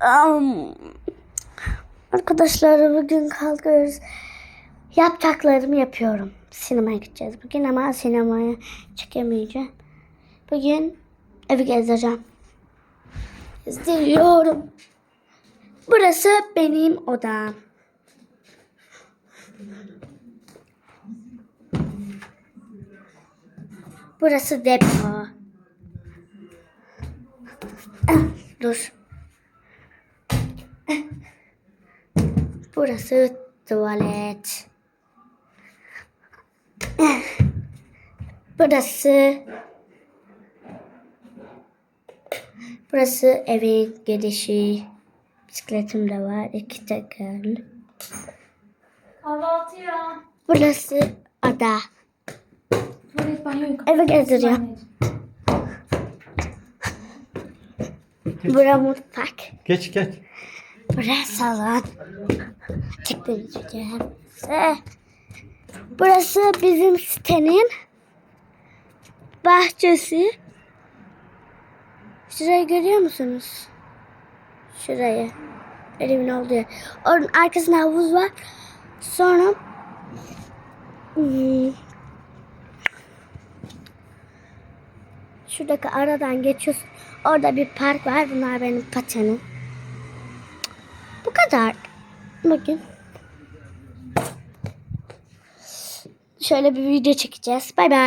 Am. Arkadaşlar bugün kalkıyoruz. Yapacaklarımı yapıyorum. Sinemaya gideceğiz bugün ama sinemaya çekemeyeceğim. Bugün evi gezeceğim. İzliyorum. Burası benim odam. Burası depo. Dur. Burası tuvalet. Burası Burası evin girişi. Bisikletim de var. iki tekerli. Kahvaltıya. Burası ada. Tuvalet banyo yıkama. Eve. Burası mutfak. Geç geç. Burası salon. Teknolojisi. Burası bizim sitenin bahçesi. Şurayı görüyor musunuz? Şurayı. Elimin olduğu yer. Onun arkasında havuz var. Sonra hmm, şuradaki aradan geçiyorsun. Orada bir park var. Bunlar benim patenim. Kadar. Bugün. Şöyle bir video çekeceğiz. Bay bay.